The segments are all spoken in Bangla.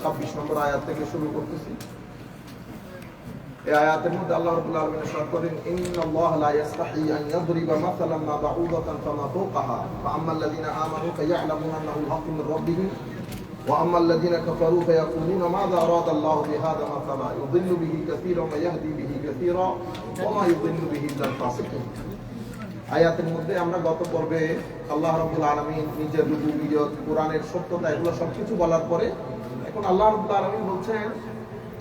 ছাব্বিশ নম্বর আয়াত থেকে শুরু করতেছি এই আয়াতের মধ্যে আল্লাহ রাব্বুল আলামিন ইরশাদ করেন ইন্নাল্লাহ লা ইস্তাহি আন ইয়াদরিবা মাসালান মা বাউদাতান ফামা ফাওকাহা ফাআম্মা আল্লাযীনা আমানু ফায়া'লামুনা আন্নাহু আল-হাক্কু মির রাব্বিহিম وأما الذين كفروا فيقولون ماذا أراد الله بهذا مثلا يضل به كثيرا ويهدي به كثيرا وما يضل به إلا الفاسقين আয়াতের মধ্যে আমরা গত পর্বে আল্লাহ রাব্বুল আলামিন নিজের রুবুবিয়ত কোরআনের সত্যতা এগুলো সবকিছু বলার পরে এখন আল্লাহ রাব্বুল আলামিন বলছেন,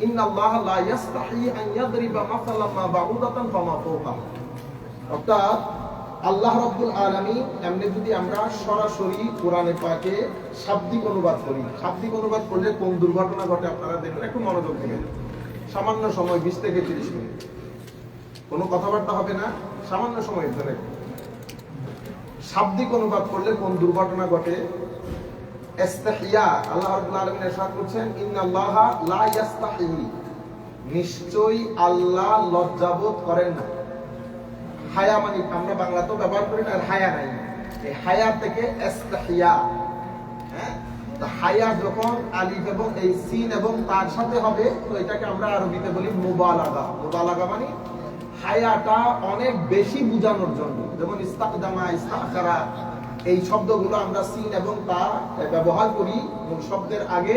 ইন্নাল্লাহ লা ইয়াস্তাহি আন ইয়াদরিবা মাসালান মা বাউদাতান ফামা ফাওকাহা অর্থাৎ আল্লাহ রাব্বুল আলামিন এমনি যদি আমরা সরাসরি কোরআনে পাকে শাব্দিক অনুবাদ করি, শাব্দিক অনুবাদ করলে কোন দুর্ঘটনা ঘটে আপনারা দেখবেন, একটু মনোযোগ দিবেন। সামান্য সময়, বিশ থেকে তিরিশ মিনিট। কোনো কথাবার্তা হবে না, সামান্য সময় ধরে। শাব্দিক অনুবাদ করলে কোন দুর্ঘটনা ঘটে মানে হায়া তার সাথে হবে, তো এটাকে আমরা আরবিতে বলি মুবালাগা। মুবালাগা মানে হায়াটা অনেক বেশি বোঝানোর জন্য। যেমন এই শব্দগুলো আমরা সিন এবং তা ব্যবহার করি মূল শব্দের আগে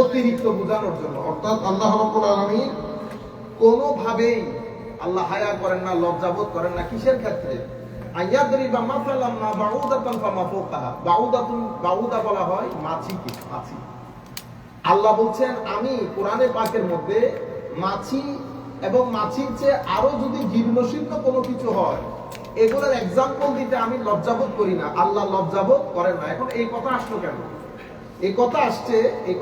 অতিরিক্ত বোঝানোর জন্য। অর্থাৎ আল্লাহ রাব্বুল আলামিন কোনোভাবেই আল্লাহ হায়া করেন না, লজ্জাবোধ করেন না। কিসের ক্ষেত্রে? আয়াদরিবা মাসালাম মা বাউদাতান ফামা ফাওকাহা বাউদাতুন, বাউদা বলা হয় মাছিকে, মাছি। আল্লাহ বলছেন, আমি কোরআনে পাকের মধ্যে মাছি এবং মাছির চেয়ে আরও যদি জীর্ণশীর্ণ কোনো কিছু হয় এগুলোর এক্সাম্পল দিতে আমি লজ্জাবোধ করি না। আল্লাহ লজ্জাবোধ করেন না। এখন এই কথা আসলো কেন? এই কথা আসছে, এই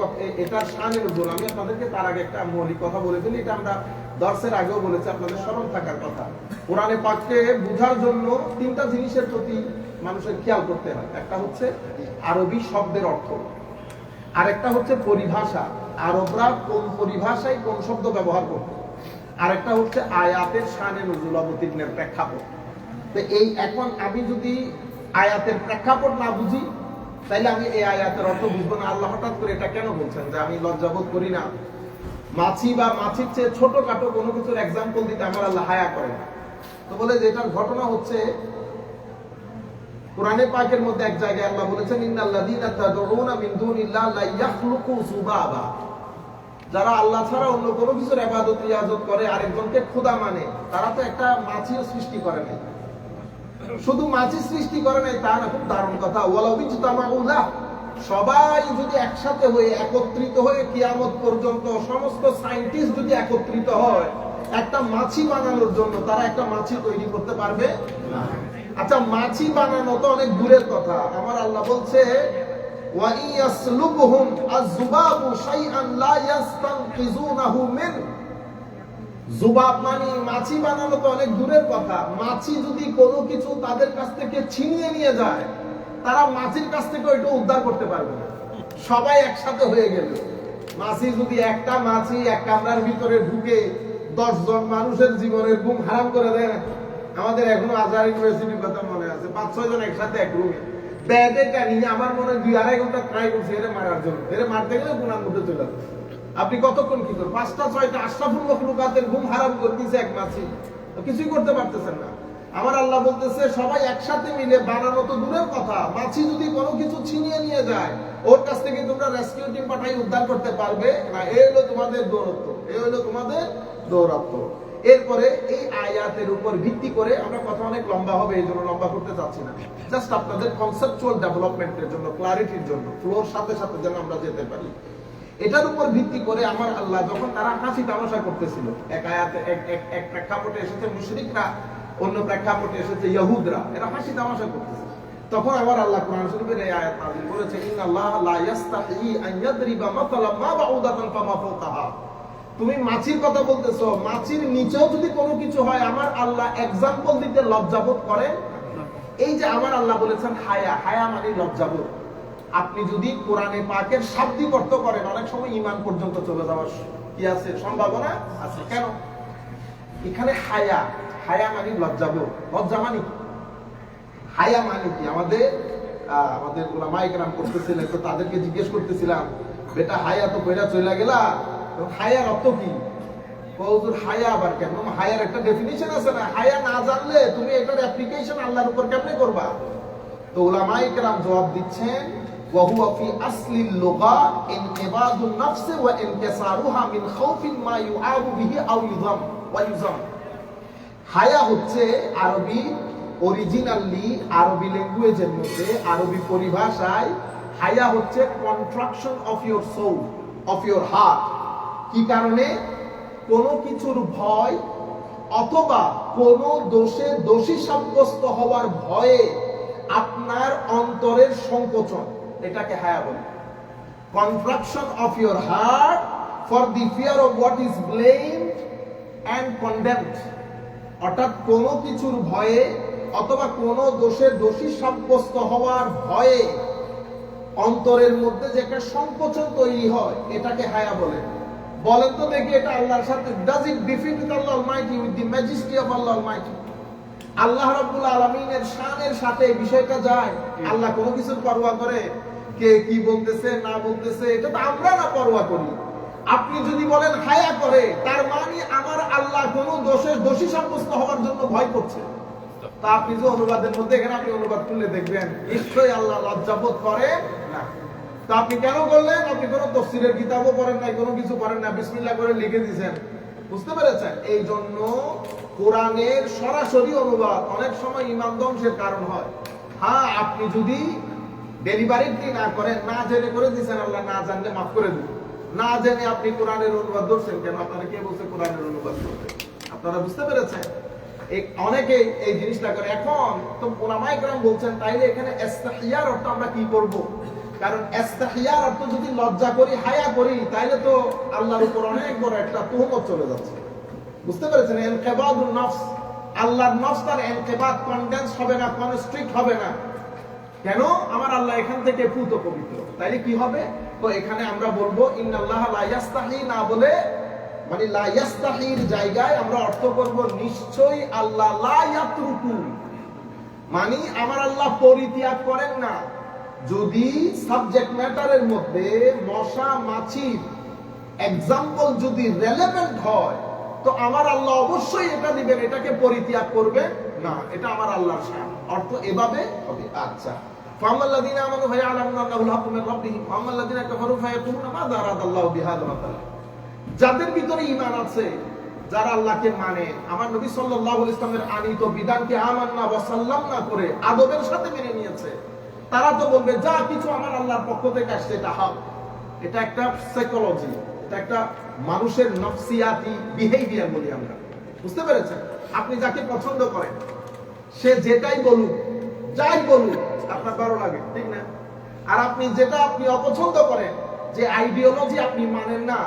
এটার শানের উপর আমি আপনাদেরকে তার আগে একটা মৌলিক কথা বলে দিলি এটা আমরা দর্শের আগেও বলেছি, আপনাদের স্মরণ থাকার কথা। কোরআনে পাককে বোঝার জন্য তিনটা জিনিসের প্রতি মানুষের খেয়াল করতে হয়। একটা হচ্ছে আরবি শব্দের অর্থ। আরেকটা হচ্ছে পরিভাষা। আরবরা কোন পরিভাষায় কোন শব্দ ব্যবহার করত? আরেকটা হচ্ছে আয়াতের শানে নজুল অবতীর্ণের প্রেক্ষাপট। তো এই এখন আমি যদি আয়াতের প্রেক্ষাপট না বুঝি, তাইলে আমি এই আয়াতের অর্থ বুঝব না। আল্লাহ হঠাৎ করে এটা কেন বলছেন? যে আমি লজ্জাবোধ করি না। মাছি বা মাছির চেয়ে ছোটখাটো কোনো কিছুর এক্সাম্পল দিতে আমার আল্লাহ হায়া করে না। তো বলে যে এটার ঘটনা হচ্ছে, কোরআনে পাকের মধ্যে এক জায়গায় আল্লাহ বলেছেন ইন্নাল্লাযীনা মিন দুনিল্লাহ ইয়াখলুকু যুবাবা। যারা আল্লাহ ছাড়া অন্য কোনো কিছুর ইবাদত, রিয়াজত করে, আরেকজনকে খোদা মানে তারা তো একটা মাছিও সৃষ্টি করে নাই। শুধু মাছি সৃষ্টি করে নাই, তা না, খুব দারুণ কথা। সবাই যদি একসাথে হয়ে, একত্রিত হয়ে কিয়ামত পর্যন্ত সমস্ত সায়েন্টিস্ট যদি একত্রিত হয়, একটা মাছি বানানোর জন্য তারা একটা মাছি তৈরি করতে পারবে? আচ্ছা মাছি বানানো তো অনেক দূরের কথা। আমার আল্লাহ বলছে, ওয়া ইয়াসলুবহুম আয-যুবাবু শাইআন লা ইয়াস্তানকিযুনাহু মিন জুবাব মানে মাছি বানানো তো অনেক দূরের কথা। মাছি যদি কোনো কিছু তাদের কাছ থেকে ছিনিয়ে নিয়ে যায়, তারা মাছির কাছ থেকে ওইটা উদ্ধার করতে পারবে সবাই একসাথে হয়ে গেল। মাছি যদি একটা মাছি এক কামরার ভিতরে ঢুকে মানুষের জীবনের ঘুম হারাম করে দেয়, আমাদের এখনও আজার ইউনিভার্সিটির কথা মনে আছে। পাঁচ, ছয় জন একসাথে এক রুমে ব্যাগে নিয়ে আমার মনে দুই আড়াই ঘণ্টা ট্রাই করছে, এরে মারার জন্য। এরে মারতে গেলে গুণার মধ্যে চলে যাবে আপনি কতক্ষণ কি করবেন? পাঁচটা, ছয়টা, আশরাফুল মখলুকাতের ঘুম হারাম করে দিয়েছে এক মাছি কিছুই করতে পারতেছেন না। আমার আল্লাহ বলতেছে, সবাই একসাথে মিলে বানানো তো দূরের কথা। মাছি যদি কোনো কিছু ছিনিয়ে নিয়ে যায়, ওর কাছ থেকে তোমরা রেস্কিউ টিম পাঠাই উদ্ধার করতে পারবে না? এই হলো তোমাদের দৌরত্ব এই হলো তোমাদের দৌরত্ব এরপরে এই আয়াতের উপর ভিত্তি করে আমরা কথা অনেক লম্বা হবে, এই জন্য লম্বা করতে চাচ্ছি না। জাস্ট আপনাদের কনসেপচুয়াল ডেভেলপমেন্টের জন্য ক্লারিটির জন্য ফ্লোর সাথে সাথে যেন আমরা যেতে পারি। এটার উপর ভিত্তি করে আমার আল্লাহ যখন তারা হাসি তামাশা করতেছিল, এক আয়াতে, এক প্রেক্ষাপটে এসেছে মুশরিকরা, অন্য প্রেক্ষাপটে এসেছে ইহুদরা এরা হাসি তামাশা করতেছে। তখন আমার আল্লাহ কোরআন শরীফের এই আয়াত নাযিল করেছে, ইন্নাল্লাহ লা ইয়াস্তাহি আন ইয়াদরিবা মা বাউদাতান ফামা ফাওকাহা তুমি মাছির কথা বলতেছো, মাছির নিচেও যদি কোনো কিছু হয়, আমার আল্লাহ এক্সাম্পল দিতে লজ্জাবোধ করেন এই যে আমার আল্লাহ বলেছেন হায়া হায়া মানে লজ্জাবোধ। আপনি যদি কোরআনে পাকের শাব্দিক অর্থ করেন, অনেক সময় ইমান পর্যন্ত চলে যাওয়ার কি আছে? সম্ভাবনা আছে। কেন? এখানে হায়া হায়া মানে লজ্জাবোধ লজ্জা মানে? হায়া মানে কি? আমাদের আমাদের ওলামায়ে কেরাম করতেছিলেন, তো তাদেরকে জিজ্ঞেস করতেছিলাম, বেটা, হায়া তো কইরা চলে গেলা? হায়ার অর্থ কি? কৌজুর হায়া আবার কেন? হায়ার একটা ডেফিনিশন আছে না? হায়া না জানলে তুমি এটার অ্যাপ্লিকেশন আল্লাহর উপর কেমনে করবা? তো উলামাই কেরাম জবাব দিচ্ছেন وهو في أصل اللغة انقباض النفس وانكسارها من خوف ما يعاب به أو يضم ويضم হায়া হচ্ছে আরবি অরিজিনালি আরবি ল্যাঙ্গুয়েজের মধ্যে আরবি পরিভাষায় হায়া হচ্ছে contraction of your soul of your heart কি কারণে কোনো কিছুর ভয় অথবা কোনো দোষে দোষী সাব্যস্ত হওয়ার ভয়ে আপনার অন্তরের সংকোচন এটাকে হায়া বলে। Contraction of your heart for the fear of what is blame and condemned অর্থাৎ কোনো কিছুর ভয়ে অথবা কোনো দোষের দোষী সাব্যস্ত হওয়ার ভয়ে অন্তরের মধ্যে যে একটা সংকোচন তৈরি হয়, এটাকে হায়া বলে। বলেন তো দেখি এটা আল্লাহর সাথে। Does it defeat with Allah almighty with the majesty of Allah almighty Allah রাব্বুল আলামিনের শানের সাথে বিষয়টা যায়। আল্লাহ কোনো কিছুর পরোয়া করে, কে কি বলতেছে, না বলতেছে, এটা তো আমরা না পরোয়া করি। আপনি যদি বলেন হায়া করে, তার মানে আমার আল্লাহ কোনো দোষের দোষী সাব্যস্ত হওয়ার জন্য ভয় করছে। তা আপনি যে অনুবাদের মধ্যে, এখানে আপনি অনুবাদ করলে দেখবেন, নিশ্চয়ই আল্লাহ লজ্জাবোধ করে না। তা আপনি কেন বললেন আপনি কোনো তফসিলের কিতাবও পড়েন নাই, কোনো কিছু পড়েন না বিসমিল্লা করে লিখে দিয়েছেন। বুঝতে পেরেছেন? এই জন্য কোরআনের সরাসরি অনুবাদ অনেক সময় ইমান ধ্বংসের কারণ হয়। হ্যাঁ আপনি যদি ডেলিভারিটি না করেন, না জেনে করে দিচ্ছেন আল্লাহ না জানলে মাফ করে দিন না জেনে আপনি কোরআনের অনুবাদ ধরছেন কেন? আপনারা কে বলছে কোরআনের অনুবাদ করতে আপনারা বুঝতে পেরেছেন? অনেকে এই জিনিসটা করে। এখন তো ওলামাইকরাম বলছেন, তাইলে এখানে এস্তাহিয়ার অর্থ আমরা কি করব? কারণ ইস্তাহিয়ার অর্থ যদি লজ্জা করি, হায়া করি, তাইলে তো আল্লাহর উপর অনেক বড় একটা তুহমত চলে যাচ্ছে। বুঝতে পেরেছেন? ইনকিবাদুন নফস। আল্লাহর নফস তার ইনকিবাদ কনডেন্স হবে না কনস্ট্রিক্ট হবে না। কেন? আমার আল্লাহ এখান থেকে পুত পবিত্র। তাইলে কি হবে? তো এখানে আমরা বলব, ইন্নাল্লাহ লা ইয়াস্তাহি না বলে মানে লা ইয়াস্তাহির জায়গায় আমরা অর্থ করব, নিশ্চয়ই আল্লাহ লা ইয়াতরুকু মানে আমার আল্লাহ পরিত্যাগ করেন না। যদি সাবজেক্ট ম্যাটারের মধ্যে মশা মাছির এক্সাম্পল যদি রেলেভেন্ট হয়, তো আমার আল্লাহ অবশ্যই এটা দিবেন। এটাকে পরিত্যাগ করবে? না, এটা আমার আল্লাহর শান অর্থ এভাবে হবে। আচ্ছা। যাদের ভিতরে ঈমান আছে, যারা আল্লাহকে মানে আমার নবী আলাইহি ইসলামের আনিত বিধানকে আমান্না ওয়া সাল্লামনা করে আদবের সাথে মেনে নিয়েছে তারা তো বলবে, যা কিছু আমার আল্লাহর পক্ষ থেকে আসছে, এটা হক। এটা একটা সাইকোলজি এটা একটা মানুষের নফসিয়াতি বিহেভিয়ার বলি আমরা। বুঝতে পেরেছেন? আপনি যাকে পছন্দ করেন, সে যেটাই বলুক, যাই বলুক, আপনার ভালো লাগে, ঠিক না? আর আপনি যেটা আপনি অপছন্দ করেন, যে আইডিওলজি আপনি মানেন না,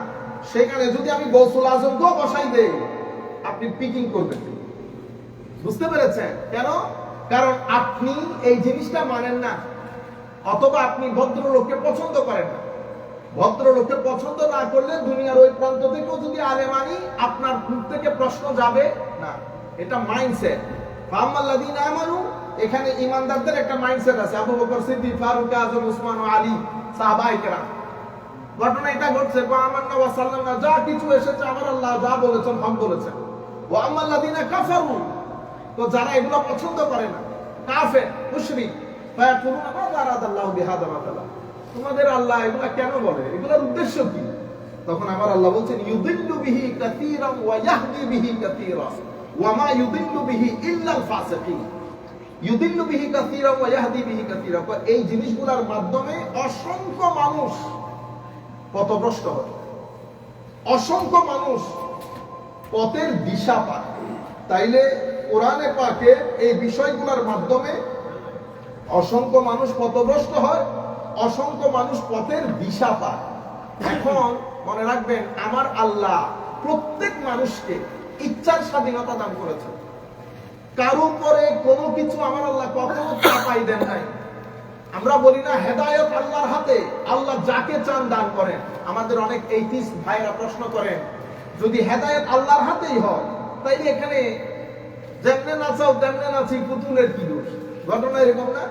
সেখানে যদি আমি গৌসুল আজমকেও বসাই দেই, আপনি পিকিং করবেন। বুঝতে পেরেছেন? কেন? কারণ আপনি এই জিনিসটা মানেন না। অথবা আপনি ভদ্রলোককে পছন্দ করেন না। ভদ্রলোককে পছন্দ না করলে দুনিয়ার ওই প্রান্ত থেকেও যদি আলেম আনি আপনার মুখ থেকে প্রশ্ন যাবে না। এটা মাইন্ডসেট। ফাহমাল্লাদিন আমানু, এখানে ইমানদারদের একটা মাইন্ডসেট আছে। আবু বকর সিদ্দিক, ফারুক আজম, উসমান ও আলী সাহাবাই কেরাম। ঘটনা এটা ঘটছে কো আমান্না ওয়া সাল্লামনা, যা কিছু এসেছে আমার আল্লাহ যা বলেছেন হক বলেছেন। ওয়া আমাল্লাদিনা কাফারু, তো যারা এগুলো পছন্দ করে না কাফের, মুশরিক। ফায়াকুলুনা মা আরাদাল্লাহু বিহাদা মাতালা তোমাদের আল্লাহ এগুলা কেন বলে? এগুলোর উদ্দেশ্য কি? তখন আমার আল্লাহ বলছেন, ইউদিল্লু বিহি কাসীরান ওয়া ইয়াহদি বিহি কাসীরা ওয়া মা ইউদিল্লু বিহি ইল্লাল ফাসিকিন। ইউদিল্লু বিহি কাসীরা ওয়া ইয়াহদি বিহি কাসীরা। এই জিনিসগুলোর মাধ্যমে অসংখ্য মানুষ পথভ্রষ্ট হয়। অসংখ্য মানুষ পথের দিশা পায়। তাইলে কোরআনে পাকে এই বিষয়গুলোর মাধ্যমে অসংখ্য মানুষ পথভ্রষ্ট হয়, অসংখ্য মানুষ পথের দিশা পায়। এখন মনে রাখবেন, আমার আল্লাহ প্রত্যেক মানুষকে ইচ্ছার স্বাধীনতা দান করেছে কারও উপরে কোনো কিছু আমার আল্লাহ কখনো চাপাই দেন নাই। আমরা বলি না, হেদায়ত আল্লাহর হাতে, আল্লাহ যাকে চান দান করেন। আমাদের অনেক এইটিস ভাইরা প্রশ্ন করেন, যদি হেদায়ত আল্লাহর হাতেই হয় তাইলে এখানে যেমনে নাচাও তেমনে নাচি পুতুলের কি দোষ? ঘটনা এরকম না?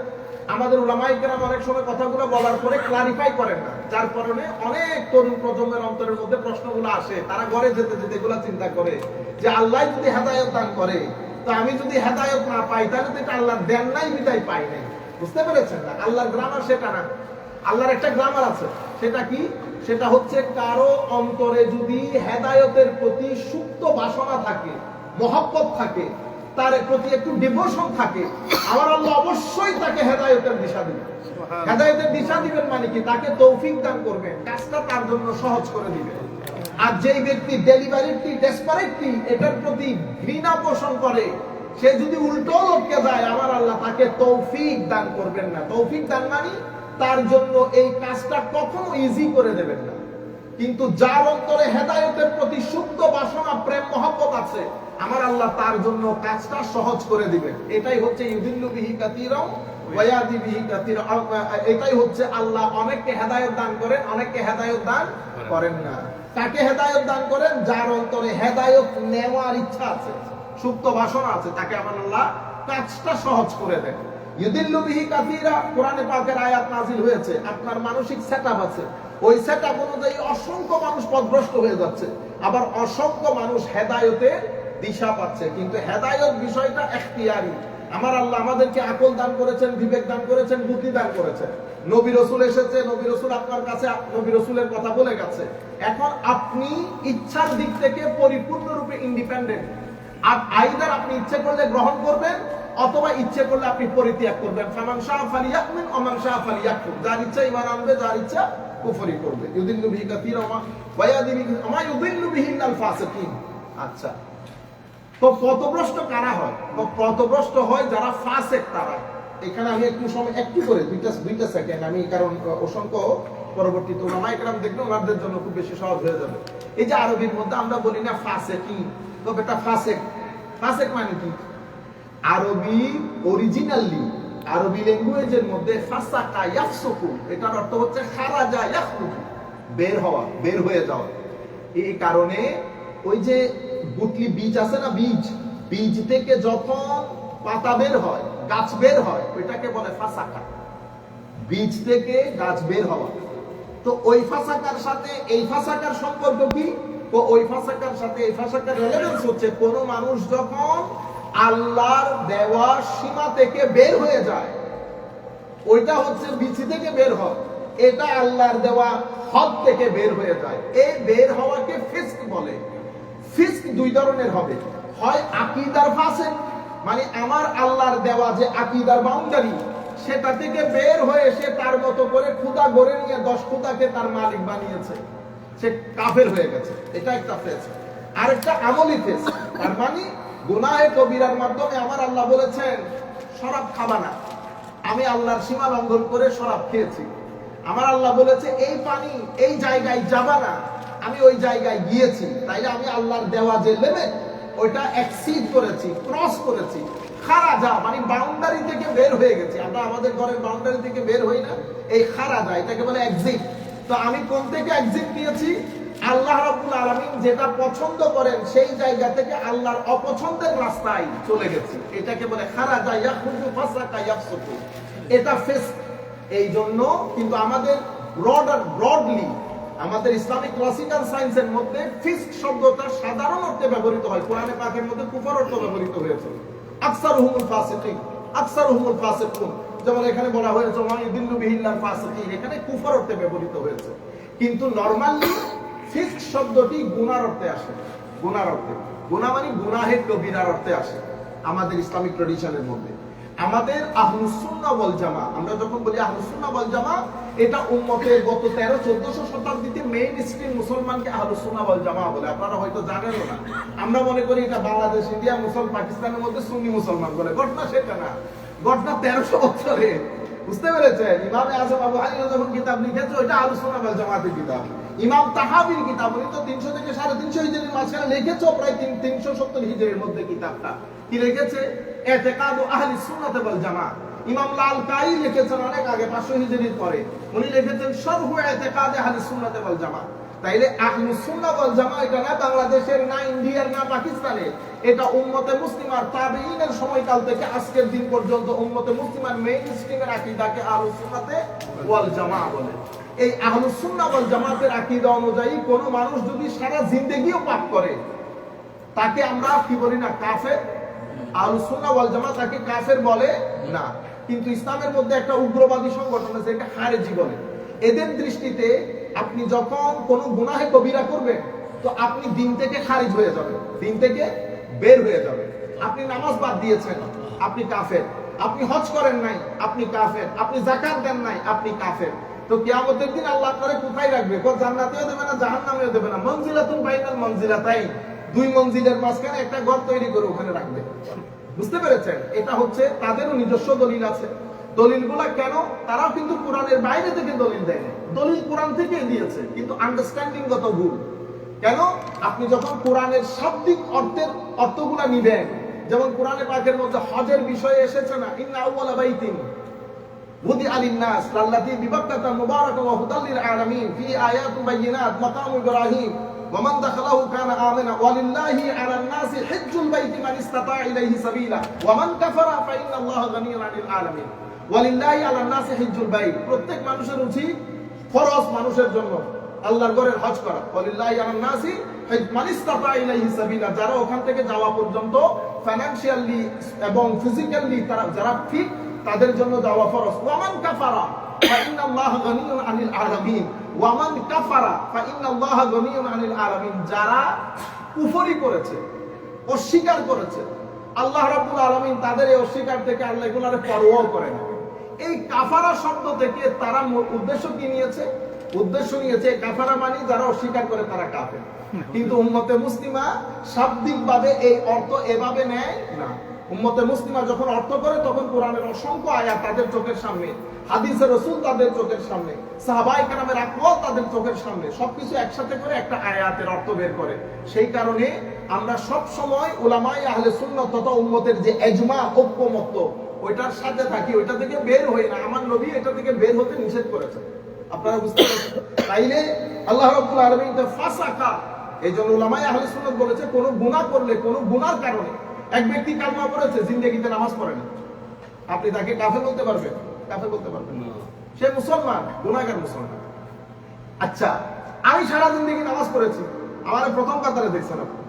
আমাদের ওলামাইকেরাম অনেক সময় কথাগুলো বলার পরে ক্লারিফাই করেন না। যার কারণে অনেক তরুণ প্রজন্মের অন্তরের মধ্যে প্রশ্নগুলো আসে। তারা ঘরে যেতে যেতে এগুলা চিন্তা করে যে আল্লাহ যদি হেদায়ত দান করে, তো আমি যদি হেদায়ত না পাই, তাহলে তো এটা আল্লাহর দেন নাই, বিদায় পাই নাই। বুঝতে পেরেছেন না? আল্লাহর গ্রামার সেটা না। আল্লাহর একটা গ্রামার আছে। সেটা কি? সেটা হচ্ছে কারও অন্তরে যদি হেদায়তের প্রতি সুপ্ত বাসনা থাকে মহব্বত থাকে তার প্রতি একটু ডিভোশন থাকে আমার আল্লাহ অবশ্যই তাকে হেদায়তের দিশা দিবেন। হেদায়তের দিশা দিবেন মানে কি? তাকে তৌফিক দান করবেন কাজটা তার জন্য সহজ করে দিবেন। আর যেই ব্যক্তি ডেলিভারিটি ডেসপারেটলি এটার প্রতি ঘৃণা পোষণ করে সে যদি উল্টো লটকে যায় আমার আল্লাহ তাকে তৌফিক দান করবেন না। তৌফিক দান মানে তার জন্য এই কাজটা কখনো ইজি করে দেবেন না। কিন্তু যার অন্তরে হেদায়তের প্রতি শুদ্ধ বাসনা, প্রেম, মহব্বত আছে, আমার আল্লাহ তার জন্য কাজটা সহজ করে দিবেন। এটাই হচ্ছে ইউদিল্লু এটাই হচ্ছে আল্লাহ অনেককে হেদায়ত দান করেন, অনেককে হেদায়ত দান করেন না। কাকে হেদায়ত দান করেন? যার অন্তরে হেদায়ত নেওয়ার ইচ্ছা আছে, সুপ্ত বাসনা আছে, তাকে আমার আল্লাহ কাজটা সহজ করে দেন। ইউদিল্লু বিহি কোরআনে পাকের আয়াত নাজিল হয়েছে। আপনার মানসিক সেটআপ আছে। ওই সেটআপ অনুযায়ী অসংখ্য মানুষ পথভ্রষ্ট হয়ে যাচ্ছে। আবার অসংখ্য মানুষ হেদায়তের দিশা পাচ্ছে। কিন্তু হেদায়ত বিষয়টা এখতিয়ারি। আমার আল্লাহ আমাদেরকে আকল দান করেছেন, বিবেক দান করেছেন, বুদ্ধি দান করেছেন। নবী রসুল এসেছে, নবী রসুল আপনার কাছে, নবী রসুলের কথা বলে গেছে। এখন আপনি ইচ্ছার দিক থেকে পরিপূর্ণরূপে ইন্ডিপেন্ডেন্ট আর আইদার আপনি ইচ্ছে করলে গ্রহণ করবেন অথবা ইচ্ছে করলে আপনি পরিত্যাগ করবেন। ফামান শাহ ফালিয়াকমিন অমান শাহ ফালিয়াকুম যার ইচ্ছা ইমান আনবে, যার ইচ্ছা কুফরি করবে। ইউদিল্লু বিহি কাসীরা ওয়া ওয়ায়াদিবি আমা বিহি আল ফাসিকিন। আচ্ছা। তো পথভ্রষ্ট কারা হয়? তো পথভ্রষ্ট হয় যারা ফাসেক তারা। এখানে আমি একটু সময় একটু করে, দুইটা দুইটা সেকেন্ড আমি কারণ অসংখ্য পরবর্তীতে ওলামা একরাম দেখলে ওনাদের জন্য খুব বেশি সহজ হয়ে যাবে। এই যে আরবির মধ্যে আমরা বলি না ফাসে কি তো এটা ফাসেক। ফাসেক মানে কি? আরবি অরিজিনালি আরবি ল্যাঙ্গুয়েজের মধ্যে ফাসাকা ইয়াফসুকু, এটার অর্থ হচ্ছে খারাজা ইয়াখরুজু, বের হওয়া, বের হয়ে যাওয়া। এই কারণে ওই যে গুটলি বীজ আছে না বীজ বীজ থেকে যখন পাতা বের হয়, গাছ বের হয়, ওইটাকে বলে ফাসাকা। বীজ থেকে গাছ বের হওয়া। তো ওই ফাসাকার সাথে, এই ফাসাকার সম্পর্ক কি? ওই ফাসাকার সাথে, এই ফাসাকার রেলেভেন্স হচ্ছে কোন মানুষ যখন আল্লাহর দেওয়া সীমা থেকে বের হয়ে যায়। ওইটা হচ্ছে বিচি থেকে বের হয় এটা আল্লাহর দেওয়া হদ থেকে বের হয়ে যায়। এই বের হওয়াকে ফিস্ক বলে। ফিস্ক দুই ধরনের হবে। হয় আকিদার ফাসেক মানে আমার আল্লাহর দেওয়া যে আকিদার বাউন্ডারি সেটা থেকে বের হয়ে সে তার মতো করে খুদা গড়ে নিয়ে দশ খুদাকে তার মালিক বানিয়েছে। সে কাফের হয়ে গেছে। এটা একটা ফেস আরেকটা আমলি ফেস তার মানে গুনাহে কবিরার মাধ্যমে আমার আল্লাহ বলেছেন, শরাব খাবা না। আমি আল্লাহর সীমা লঙ্ঘন করে শরাব খেয়েছি। আমার আল্লাহ বলেছে, এই পানি এই জায়গায় যাবা না। আমি ওই জায়গায় গিয়েছি। তাইলে আমি আল্লাহর দেওয়া যে লেভেল ওইটা এক্সিড করেছি ক্রস করেছি। খারাজা মানে বাউন্ডারি থেকে বের হয়ে গেছি। আমরা আমাদের ঘরের বাউন্ডারি থেকে বের হই না, এই খারাজা, এটাকে বলে এক্সিট তো আমি কোন থেকে এক্সিট নিয়েছি? আল্লাহ রাব্বুল আলামিন যেটা পছন্দ করেন সেই জায়গা থেকে আল্লাহর অপছন্দের রাস্তায় চলে গেছে। এটাকে বলে খারাজা ইয়াখরুজু ফাসাকা ইয়াফসুকু। এটা ফেস এই জন্য কিন্তু আমাদের ব্রড ব্রডলি, আমাদের ইসলামিক ক্লাসিক্যাল সায়েন্সের মধ্যে ফিস্ক শব্দটা সাধারণ অর্থে ব্যবহৃত হয়। কোরআনে পাকের মধ্যে কুফর অর্থ ব্যবহৃত হয়েছে। আকসার হুমুল ফাসিকিন আকসার হুমুল ফাসিকুন। যেমন এখানে বলা হয়েছে এখানে কুফর অর্থে ব্যবহৃত হয়েছে। কিন্তু নরমালি ফিস্ক শব্দটি গুনার অর্থে আসে। গুনার অর্থে। গুনাহ মানে গুনাহের অর্থে আসে আমাদের ইসলামিক ট্রেডিশনের মধ্যে। আমাদের আহলুসুন্নাহ ওয়াল জামা আমরা যখন বলি জামা এটা গত 13 1400 শতাব্দীতে মেইন স্ট্রিম মুসলমানকে আহলুসুন্নাহ ওয়াল জামা বলে। আপনারা হয়তো জানেনও না। আমরা মনে করি এটা বাংলাদেশ, ইন্ডিয়া মুসলমান পাকিস্তানের মধ্যে সুন্নি মুসলমান বলে। ঘটনা সেটা না। ঘটনা 1300 বছরে। বুঝতে পেরেছেন? ইমামে আজম যখন কিতাব লিখেছে, ওইটা আহলুসুন্নাহ ওয়াল জামাতের কিতাব। ইমাম তাহাবির কিতাব, উনি তো 300 থেকে 350 হিজরির মাঝখানে লিখেছে প্রায় 370 হিজরির মধ্যে কিতাবটা। কি লিখেছে? এতেকাদু আহলি সুন্নাত ওয়াল জামাত। ইমাম লাল কাই লিখেছেন অনেক আগে 500 হিজরির পরে। উনি লিখেছেন, শরহু এতেকাদ আহলি সুন্নাত ওয়াল জামা তাইলে আহলুস সুন্নাহ ওয়াল জামা এটা না বাংলাদেশের, না ইন্ডিয়ার, না পাকিস্তানের এটা উম্মতে মুসলিমার তাবেঈনের সময়কাল থেকে আজকের দিন পর্যন্ত উম্মতে মুসলিমার মেইন স্ট্রিমের আকীদাকে আহলুস সুন্নাতে ওয়াল জামা বলে। এই ওয়াল জামাতের আকীদা অনুযায়ী কোন মানুষ যদি সারা জিন্দেগিও পাপ করে, তাকে আমরা কি বলি না, কাফের? আহলুস সুন্নাহ ওয়াল জামা তাকে কাফের বলে না। কিন্তু ইসলামের মধ্যে একটা উগ্রবাদী সংগঠন আছে, এটা খারেজি বলে। এদের দৃষ্টিতে আপনি যখন কোনো গুনাহে কবিরা করবেন, তো আপনি দিন থেকে খারিজ হয়ে যাবেন, দিন থেকে বের হয়ে যাবেন। আপনি নামাজ বাদ দিয়েছেন, আপনি কাফের। আপনি হজ করেন নাই, আপনি কাফের। আপনি জাকাত দেন নাই, আপনি কাফের। তো কিয়ামতের দিন আল্লাহ আপনারে কোথায় রাখবে? কো জান্নাতেও দেবে না, জাহান্নামেও দেবে না। মনজিলাতুন বাইনাল মনজিলাতাইন। দুই মঞ্জিলের মাঝখানে একটা ঘর তৈরি করে ওখানে রাখবে। বুঝতে পেরেছেন? এটা হচ্ছে তাদেরও নিজস্ব দলিল আছে। দলিলগুলা কেন? তারাও কিন্তু কোরআনের বাইরে থেকে দলিল দেয়। দলিল কোরআন থেকে দিয়েছে, কিন্তু আন্ডারস্ট্যান্ডিং গত ভুল। কেন? আপনি যখন কোরআনের শাব্দিক অর্থের অর্থগুলা নিবেন, যেমন কোরআনে পাকের মধ্যে হজের বিষয়ে এসেছে না, ইন্না আউওয়ালা বাইতিন। وضع للناس التي ببكة مباركة وهدى للعالمين في آيات بينات مقام إبراهيم ومن دخله كان آمنا ولله على الناس حج البيت من استطاع إليه سبيلا ومن كفر فإن الله غني عن العالمين ولله على الناس حج البيت প্রত্যেক মানুষের উচিত ফরজ মানুষের জন্য আল্লাহর ঘরের হজ করা ওয়ালিল্লাহি আলান নাসি মান ইসতাতা ইলাইহি সাবিলা যারা ওখান থেকে যাওয়া পর্যন্ত ফাইনান্সিয়ালি এবং ফিজিক্যালি তারা যারা ফিট তাদের জন্য যাওয়া ফরজ। ওয়ামান কাফারা ফাইন্না আল্লাহ গনিয়ুন আনিল আলামিন। ওয়ামান কাফারা ফাইন্না আল্লাহ গনিয়ুন আনিল আলামিন। যারা কুফরি করেছে, অস্বীকার করেছে, আল্লাহ রাব্বুল আলামিন তাদের এই অস্বীকার থেকে আল্লাহ এগুলারে পরোয়াও করে না এই কাফারা শব্দ থেকে তারা উদ্দেশ্য কি নিয়েছে? উদ্দেশ্য নিয়েছে, কাফারা মানি যারা অস্বীকার করে তারা কাফের। কিন্তু উম্মতে মুসলিমা শাব্দিক ভাবে এই অর্থ এভাবে নেয় না। উম্মতে মুসলিমা যখন অর্থ করে, তখন কোরআনের অসংখ্য আয়াত তাদের চোখের সামনে, হাদিসের রসুল তাদের চোখের সামনে সাহাবাই কালামের আকওয়াল তাদের চোখের সামনে, সবকিছু একসাথে করে একটা আয়াতের অর্থ বের করে। সেই কারণে আমরা সব সময় উলামাই আহলে সুন্নাত তথা উম্মতের যে এজমা, ঐক্যমত্য, ওইটার সাথে থাকি, ওইটা থেকে বের হই না। আমার নবী এটা থেকে বের হতে নিষেধ করেছেন। আপনারা বুঝতে পারছেন? তাইলে আল্লাহ রাব্বুল তো ফাসাকা এই জন্য উলামায়ে আহলে সুন্নাত বলেছে, কোন গুনাহ করলে, কোন গুনার কারণে এক ব্যক্তি কালমা পড়েছে জিন্দেগিতে নামাজ পড়ে না। আপনি তাকে কাফের বলতে পারবেন? কাফের বলতে পারবেন সে মুসলমান গুনাহগার মুসলমান। আচ্ছা আমি সারা জিন্দেগি নামাজ পড়েছি। আমার প্রথম কাতারে দেখছেন আপনি।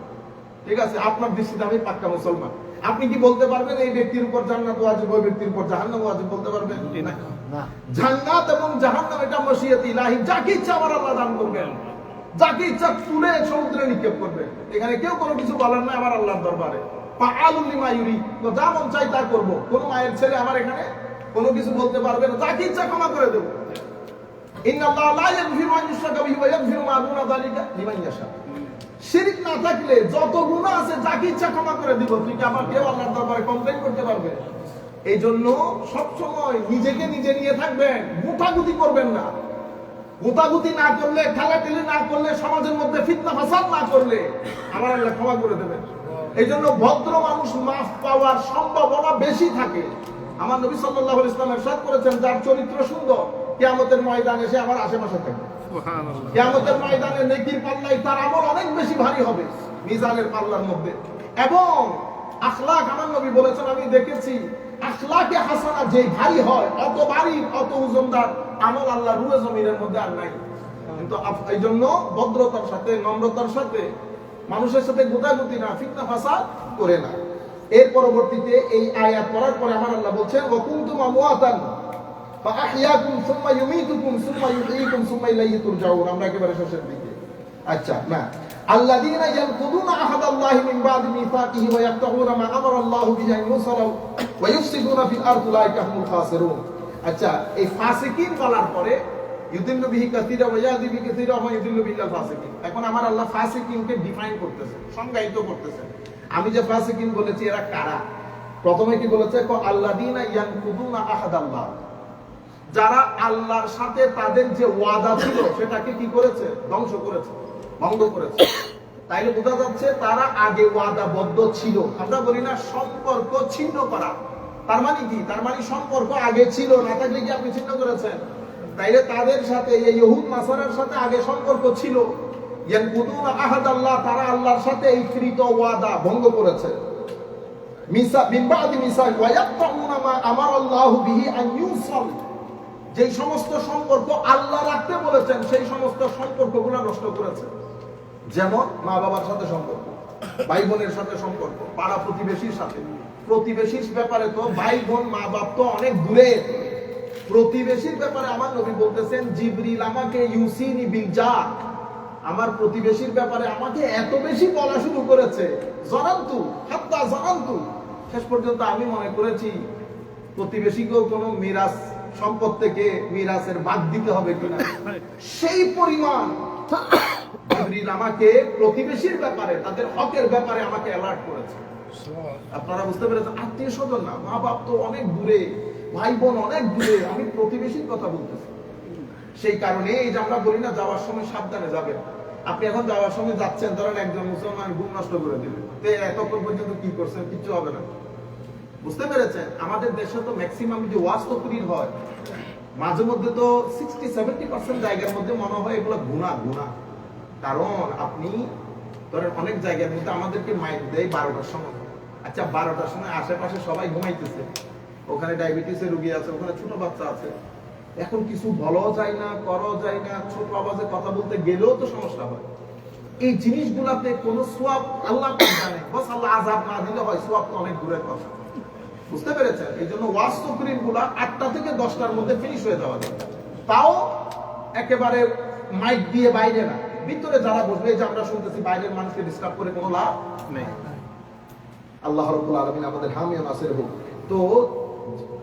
ঠিক আছে আপনার দৃষ্টিতে আমি পাক্কা মুসলমান। আপনি কি বলতে পারবেন এই ব্যক্তির উপর জান্নাত ওয়াজিব ওই ব্যক্তির উপর জাহান্নাম ওয়াজিব বলতে পারবেন? না। না। জান্নাত এবং জাহান্নাম এটা মশিয়াত ইলাহি। যাকে ইচ্ছা আমার আল্লাহ দান করবেন। যাকে ইচ্ছা তুলে সমুদ্রে নিক্ষেপ করবে এখানে কেউ কোনো কিছু বলার না আমার আল্লাহর দরবারে। যা মন চাই তা করব। কোন মায়ের ছেলে আমার এখানে কোনো কিছু বলতে পারবে না। যাকে ইচ্ছা ক্ষমা করে দেবো। দিব। তুই কেউ কমপ্লেইন করতে পারবে? এই জন্য সবসময় নিজেকে নিজে নিয়ে থাকবেন। গুতাগুতি করবেন না। গুতাগুতি না করলে, ঠেলাঠেলি না করলে, সমাজের মধ্যে ফিতনা, ফাসাদ না করলে আমার আল্লাহ ক্ষমা করে দেবেন। এই জন্য ভদ্র মানুষ মাফ পাওয়ার সম্ভাবনা বেশি থাকে। আমার নবী আলাইহি ইসলাম ইরশাদ করেছেন যার চরিত্র সুন্দর। কিয়ামতের ময়দানে সে আমার আশেপাশে থাকে কিয়ামতের ময়দানে নেকির পাল্লাই তার আমল অনেক বেশি ভারী হবে মিজানের পাল্লার মধ্যে। এবং আখলাক আমার নবী বলেছেন আমি দেখেছি আখলাকে হাসানা যে ভারী হয় অত ভারী অত ওজনদার আমল আল্লাহ রুয়ে জমিনের মধ্যে আর নাই। কিন্তু এই জন্য ভদ্রতার সাথে নম্রতার সাথে মানুষের সাথে গোতাগুতি না ফিতনা ফাসাদ করে না এর পরবর্তীতে এই আয়াত পড়ার পরে আমার আল্লাহ বলছেন ওকুন্তুম আমওয়াতান ফাআহইয়াকুম সুম্মা ইউমীতুকুম সুম্মা ইউহয়ীকুম সুম্মা ইলাইহি তুরজাউন আমরা একেবারে শেষের দিকে আচ্ছা না الذين ينقضون عهد الله من بعد ميثاقه ويقطعون ما امر الله به ان يوصل ويفسدون في الارض اولئك هم الخاسرون আচ্ছা এই ফাসিকিন বলার পরে ইউদিল্লু বিহি কাসীরা ওয়া বিহি কাসীরা ওয়া ইউদিল্লু বিল্লাল ফাসিকিন। এখন আমার আল্লাহ ফাসিকিনকে ডিফাইন করতেছে, সংজ্ঞায়িত করতেছে। আমি যে ফাসিকিন বলেছি, এরা কারা? প্রথমে কি বলেছে? আল্লাদিনা ইয়ানকুদুনা আহাদাল্লাহ। যারা আল্লাহর সাথে তাদের যে ওয়াদা ছিল, সেটাকে কি করেছে? ধ্বংস করেছে, ভঙ্গ করেছে। তাইলে বোঝা যাচ্ছে, তারা আগে ওয়াদাবদ্ধ ছিল। আমরা বলি না সম্পর্ক ছিন্ন করা। তার মানে কি? তার মানে সম্পর্ক আগে ছিল, না থাকলে কি আপনি ছিন্ন করেছেন? তাইলে তাদের সাথে, এই ইহুদ নাসারার সাথে আগে সম্পর্ক ছিল। আহাদ আল্লাহ তারা আল্লাহর সাথে এই কৃত ওয়াদা ভঙ্গ করেছে। যেই সমস্ত সম্পর্ক আল্লাহ রাখতে বলেছেন, সেই সমস্ত সম্পর্কগুলো নষ্ট করেছে। যেমন মা বাবার সাথে সম্পর্ক ভাই বোনের সাথে সম্পর্ক পাড়া প্রতিবেশীর সাথে। প্রতিবেশীর ব্যাপারে তো ভাই বোন মা বাপ তো অনেক দূরে। প্রতিবেশীর ব্যাপারে আমার নবী বলতেছেন, জিবরিল আমাকে ইউসিনি যা আমার প্রতিবেশীর ব্যাপারে আমাকে এত বেশি বলা শুরু করেছে। জানান্তু, হাত্তা জানান্তু। শেষ পর্যন্ত আমি মনে করেছি, প্রতিবেশীকেও কোনো মিরাজ সম্পদ থেকে মিরাজের বাদ দিতে হবে কিনা। সেই পরিমাণ জিবরিল আমাকে প্রতিবেশীর ব্যাপারে, তাদের হকের ব্যাপারে আমাকে অ্যালার্ট করেছে। আপনারা বুঝতে পেরেছেন আত্মীয় স্বজন না মা বাপ তো অনেক দূরে। ভাই বোন অনেক দূরে, আমি প্রতিবেশীর কথা বলতেছি। সেই কারণে এই যে আমরা বলি না, যাওয়ার সময় সাবধানে যাবেন। আপনি এখন যাওয়ার সময় যাচ্ছেন, ধরেন একজন মুসলমান ঘুম নষ্ট করে দিলেন তো এতক্ষণ পর্যন্ত কি করছেন? কিচ্ছু হবে না। বুঝতে পেরেছেন? আমাদের দেশে তো ম্যাক্সিমাম যে ওয়াজ তকরির হয়। মাঝে মধ্যে তো সিক্সটি সেভেন্টি পার্সেন্ট জায়গার মধ্যে মনে হয় এগুলো গুণা গুণা কারণ আপনি ধরেন অনেক জায়গার মধ্যে আমাদেরকে মাইক দেয় বারোটার সময়। আচ্ছা বারোটার সময় আশেপাশে সবাই ঘুমাইতেছে। ওখানে ডায়াবেটিসের রুগী আছে, ওখানে ছোট বাচ্চা আছে। এখন কিছু বলাও যায় না, করাও যায় না, ছোট আওয়াজে কথা বলতে গেলেও তো সমস্যা হয়। এই জিনিসগুলাতে কোনো সোয়াব আল্লাহ বস, আল্লাহ আজাব না দিলে হয়, সোয়াব তো অনেক দূরের কথা। বুঝতে পেরেছেন? এই জন্য তকরিরগুলা আটটা থেকে দশটার মধ্যে ফিনিশ হয়ে যাওয়া দরকার তাও একেবারে মাইক দিয়ে বাইরে না। ভিতরে যারা বসবে যে আমরা শুনতেছি, বাইরের মানুষকে ডিস্টার্ব করে কোনো লাভ নেই। আল্লাহ রব্বুল আলমিন আমাদের হামিয়া নাসের হোক। তো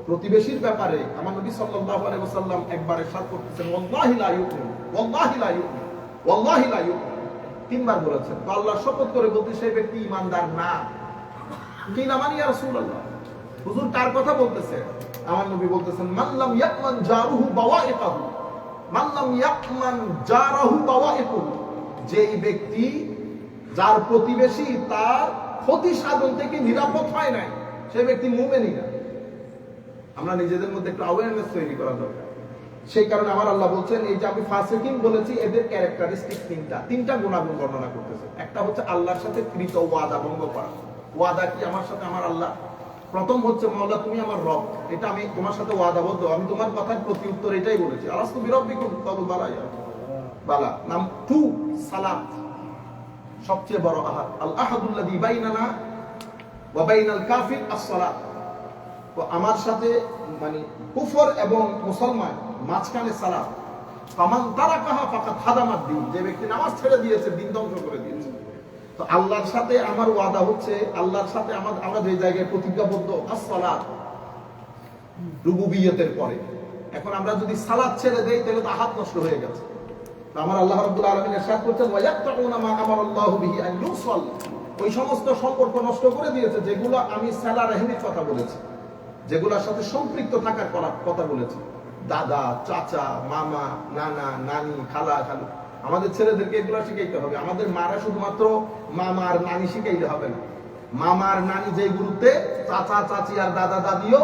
প্রতিবেশীর ব্যাপারে আমার নবী সাল্লাল্লাহু আলাইহি ওয়াসাল্লাম একবার ইরশাদ করতেছেন, ওয়াল্লাহি লা ইউমিন ওয়াল্লাহি লা ইউমিন ওয়াল্লাহি লা ইউমিন তিনবার বলেছেন। তো আল্লাহ শপথ করে বলতে সেই ব্যক্তি ইমানদার না। কি না মানি ইয়া রাসূলুল্লাহ? হুজুর কার কথা বলতেছে। আমার নবী বলতেছেন মাল্লাম ইয়াকমান জারুহু বাওয়াইকাহু মাল্লাম ইয়াকমান জারাহু বাওয়াইকুহু। যেই ব্যক্তি, যার প্রতিবেশী তার ক্ষতি সাধন থেকে নিরাপদ হয় নাই সেই ব্যক্তি মুমেনই না। আমরা নিজেদের মধ্যে একটু অ্যাওয়ারনেস তৈরি করা দরকার। সেই কারণে আমার আল্লাহ বলছেন, এই যে আমি ফাসিকিন বলেছি, এদের ক্যারেক্টারিস্টিক তিনটা। তিনটা গুণাগুণ বর্ণনা করতেছে। একটা হচ্ছে আল্লাহর সাথে কৃত ওয়াদা, ভঙ্গ করা। ওয়াদা কি আমার সাথে আমার আল্লাহ? প্রথম হচ্ছে মাওলা তুমি আমার রব। এটা আমি তোমার সাথে ওয়াদাবদ্ধ আমি তোমার কথার প্রতি উত্তর এটাই বলেছি। আলাস তুমি রব বিকুম তবে বালা বালা। নাম টু, সালাত। সবচেয়ে বড় আহাদ। আল আহাদুল্লাযী বাইনানা ওয়া বাইনাল কাফির, আস-সালাত। তো আমার সাথে মানে কুফর এবং মুসলমান মাঝখানে তারাকাহা ফাকাত হাদামাত দিন। যে ব্যক্তি নামাজ ছেড়ে দিয়েছে, দিন ধ্বংস করে দিয়েছে। তো আল্লাহর সাথে আমার ওয়াদা হচ্ছে, আল্লাহর সাথে আমার, আমরা যে জায়গায় প্রতিজ্ঞাবদ্ধ as-সালাত রুবুবিয়তের পরে। এখন আমরা যদি সালাত ছেড়ে দেই, তাহলে তো আহাত নষ্ট হয়ে গেছে। তো আমার আল্লাহ রাব্বুল আলামিন ইরশাদ করছেন মা আমারা আল্লাহু বিহি আন ওই সমস্ত সম্পর্ক নষ্ট করে দিয়েছে, যেগুলো আমি সালা রাহিমের কথা বলেছি। যেগুলোর সাথে সম্পৃক্ত থাকার করা- কথা বলেছি। দাদা, চাচা, মামা, নানা, নানি, খালা, খালু। আমাদের ছেলেদেরকে এগুলো শিখাইতে হবে। আমাদের মারা শুধুমাত্র মামা আর নানি শিখাইতে হবে না। মামা আর নানি যে গুরুত্বে, চাচা, চাচি আর দাদা, দাদিও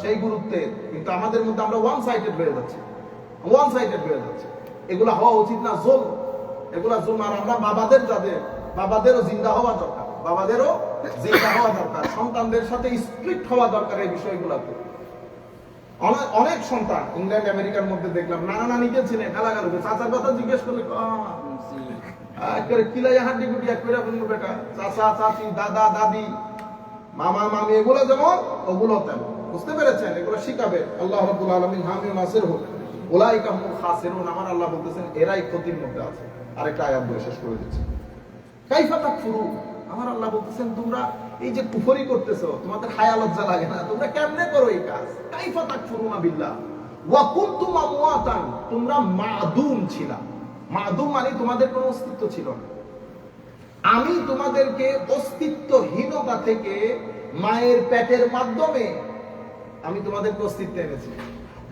সেই গুরুত্বে। কিন্তু আমাদের মধ্যে আমরা ওয়ান সাইডেড হয়ে যাচ্ছি। ওয়ান সাইডেড হয়ে যাচ্ছে। এগুলা হওয়া উচিত না জোল এগুলা জোল আর আমরা বাবাদের যাদের বাবাদেরও জিন্দা হওয়া দরকার। বাবাদেরও জিন্দা হওয়া দরকার, সন্তানদের সাথে স্ট্রিক্ট হওয়া দরকার এই বিষয়গুলোতে। অনেক সন্তান, ইংল্যান্ড, আমেরিকার মধ্যে দেখলাম নানা নানিকে ছিলেন গালাগালুকে চাচার কথা জিজ্ঞেস করলে করে কিলাই হাড্ডি গুটি এক করে বলল, বেটা, চাচা, চাচি, দাদা, দাদি, মামা, মামি, এগুলো যেমন, ওগুলো তেমন। বুঝতে পেরেছেন? এগুলো শিখাবে। আল্লাহ রাব্বুল আলামিন হামিউ নাসির হোক। উলাইকা হুম খাসিরুন। আমার আল্লাহ বলতেছেন, এরাই ক্ষতির মধ্যে আছে। আরেকটা আয়াত বলে শেষ করে দিচ্ছি। কাইফা তাকফুরু আমার আল্লাহ বলতেছেন, তোমরা এই যে কুফরি করতেছো, তোমাদের হায়া লজ্জা লাগে না। তোমরা কেমনে করো এই কাজ? কাইফা তাকফুরুনা বিল্লাহ। ওয়া কুনতুম আমওয়াতান। তোমরা মাদুম ছিলা। মাদুম মানে তোমাদের কোনো অস্তিত্ব ছিল না। আমি তোমাদেরকে অস্তিত্বহীনতা থেকে মায়ের পেটের মাধ্যমে আমি তোমাদেরকে অস্তিত্ব এনেছি।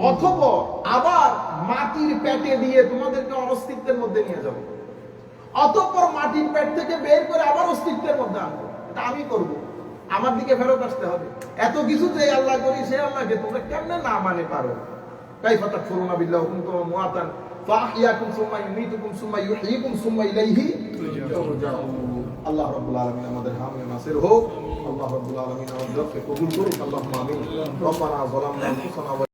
অথবা আবার মাটির পেটে দিয়ে তোমাদেরকে অনস্তিত্বের মধ্যে নিয়ে যাব। অতঃপর মাটির পেট থেকে বের করে আবার অস্তিত্বের মধ্যে আনব। এটা আমি করব। আমার দিকে ফেরত আসতে হবে। এত কিছু যে আল্লাহ করি, সে আল্লাহকে তোমরা কেমনে না মানে পারো? কাইফা তাকফুরুনা বিল্লাহ কুনতুম মুআতান ফাহিয়াকুম সুম্মা ইউমীতুকুম সুম্মা ইউহয়িকুম সুম্মা ইলাইহি আল্লাহ রাব্বুল আলামিন আমাদের হামে নাসির হোক। আল্লাহ রাব্বুল আলামিন আমাদের কবুল করুক। আল্লাহুম্মা আমিন। রব্বানা যালামনা আনফুসানা